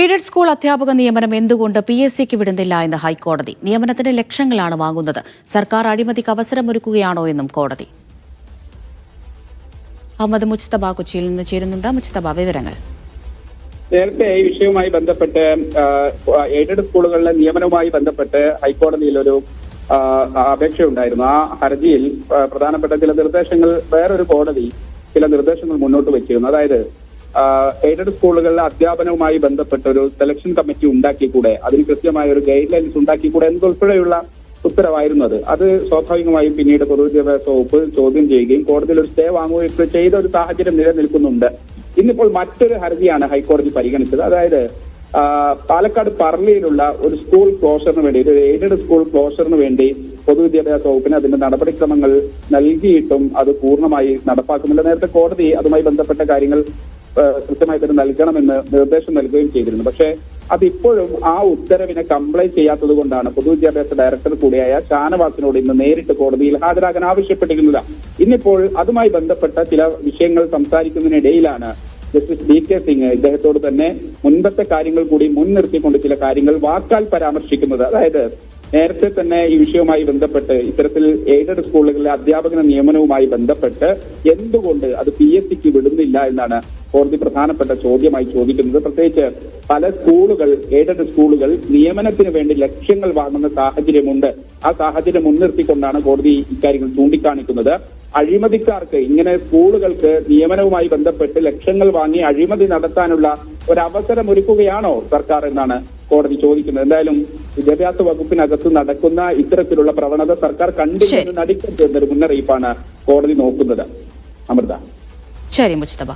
Aided school അധ്യാപക നിയമനം എന്തുകൊണ്ട് പി എസ് സിക്ക് വിടുന്നില്ല എന്ന് ഹൈക്കോടതി. നിയമനത്തിന് ലക്ഷങ്ങളാണ് വാങ്ങുന്നത്. സർക്കാർ അഴിമതിക്ക് അവസരമൊരുക്കുകയാണോ എന്നും കോടതി. അഹമ്മദ് മുജ്തബ കൊച്ചിയിൽ നിന്ന് ചേരുന്നുണ്ട്. മുജ്തബ വിവരങ്ങൾ. നേരത്തെ ഈ വിഷയവുമായി ബന്ധപ്പെട്ട് എയ്ഡഡ് സ്കൂളുകളിലെ നിയമനവുമായി ബന്ധപ്പെട്ട് ഹൈക്കോടതിയിൽ ഒരു അപേക്ഷയുണ്ടായിരുന്നു. ആ ഹർജിയിൽ പ്രധാനപ്പെട്ട ചില നിർദ്ദേശങ്ങൾ വേറൊരു കോടതി ചില നിർദ്ദേശങ്ങൾ മുന്നോട്ട് വെച്ചിരുന്നു. അതായത് എയ്ഡഡ് സ്കൂളുകളിലെ അധ്യാപനവുമായി ബന്ധപ്പെട്ട ഒരു സെലക്ഷൻ കമ്മിറ്റി ഉണ്ടാക്കിക്കൂടെ? അതിന് കൃത്യമായ ഒരു ഗൈഡ് ലൈൻസ് ഉണ്ടാക്കിക്കൂടെ എന്നതുൾപ്പെടെയുള്ള ഉത്തരവായിരുന്നു അത്. അത് സ്വാഭാവികമായും പിന്നീട് പൊതുവിദ്യാഭ്യാസ വകുപ്പ് ചോദ്യം ചെയ്യുകയും കോടതിയിൽ ഒരു സ്റ്റേ വാങ്ങുകയും ചെയ്ത ഒരു സാഹചര്യം നിലനിൽക്കുന്നുണ്ട്. ഇന്നിപ്പോൾ മറ്റൊരു ഹർജിയാണ് ഹൈക്കോടതി പരിഗണിച്ചത്. അതായത് പാലക്കാട് പറളിയിലുള്ള ഒരു സ്കൂൾ ക്ലോഷറിന് വേണ്ടി ഒരു എയ്ഡഡ് സ്കൂൾ ക്ലോഷറിന് വേണ്ടി പൊതുവിദ്യാഭ്യാസ വകുപ്പിന് അതിന്റെ നടപടിക്രമങ്ങൾ നൽകിയിട്ടും അത് പൂർണമായി നടപ്പാക്കുന്നില്ല. നേരത്തെ കോടതി അതുമായി ബന്ധപ്പെട്ട കാര്യങ്ങൾ കൃത്യമായി തന്നെ നൽകണമെന്ന് നിർദ്ദേശം നൽകുകയും ചെയ്തിരുന്നു. പക്ഷേ അതിപ്പോഴും ആ ഉത്തരവിനെ കംപ്ലൈന്റ് ചെയ്യാത്തത് കൊണ്ടാണ് പൊതുവിദ്യാഭ്യാസ ഡയറക്ടർ കൂടിയായ ഷാനവാസിനോട് ഇന്ന് നേരിട്ട് കോടതിയിൽ ഹാജരാകാൻ ആവശ്യപ്പെട്ടിരുന്നത്. ഇന്നിപ്പോൾ അതുമായി ബന്ധപ്പെട്ട ചില വിഷയങ്ങൾ സംസാരിക്കുന്നതിനിടയിലാണ് ജസ്റ്റിസ് ഡി കെ സിംഗ് ഇദ്ദേഹത്തോട് തന്നെ മുൻപത്തെ കാര്യങ്ങൾ കൂടി മുൻനിർത്തിക്കൊണ്ട് ചില കാര്യങ്ങൾ വാക്കാൽ പരാമർശിക്കുന്നത്. അതായത് നേരത്തെ തന്നെ ഈ വിഷയവുമായി ബന്ധപ്പെട്ട് ഇത്തരത്തിൽ എയ്ഡഡ് സ്കൂളുകളിലെ അധ്യാപകന നിയമനവുമായി ബന്ധപ്പെട്ട് എന്തുകൊണ്ട് അത് പി എസ് സിക്ക് വിടുന്നില്ല എന്നാണ് കോടതി പ്രധാനപ്പെട്ട ചോദ്യമായി ചോദിക്കുന്നത്. പ്രത്യേകിച്ച് പല സ്കൂളുകൾ എയ്ഡഡ് സ്കൂളുകൾ നിയമനത്തിന് വേണ്ടി ലക്ഷ്യങ്ങൾ വാങ്ങുന്ന സാഹചര്യമുണ്ട്. ആ സാഹചര്യം മുൻനിർത്തിക്കൊണ്ടാണ് കോടതി ഇക്കാര്യങ്ങൾ ചൂണ്ടിക്കാണിക്കുന്നത്. അഴിമതിക്കാർക്ക് ഇങ്ങനെ സ്കൂളുകൾക്ക് നിയമനവുമായി ബന്ധപ്പെട്ട് ലക്ഷ്യങ്ങൾ വാങ്ങി അഴിമതി നടത്താനുള്ള ഒരു അവസരം ഒരുക്കുകയാണോ സർക്കാർ എന്നാണ് കോടതി ചോദിക്കുന്നത്. എന്തായാലും വിദ്യാഭ്യാസ വകുപ്പിനകത്ത് നടക്കുന്ന ഇത്തരത്തിലുള്ള പ്രവണത സർക്കാർ കണ്ടിട്ടുണ്ട്. നടിക്കരുത് എന്നൊരു മുന്നറിയിപ്പാണ് കോടതി നോക്കുന്നത്. അമൃത. ശരി മുസ്തബ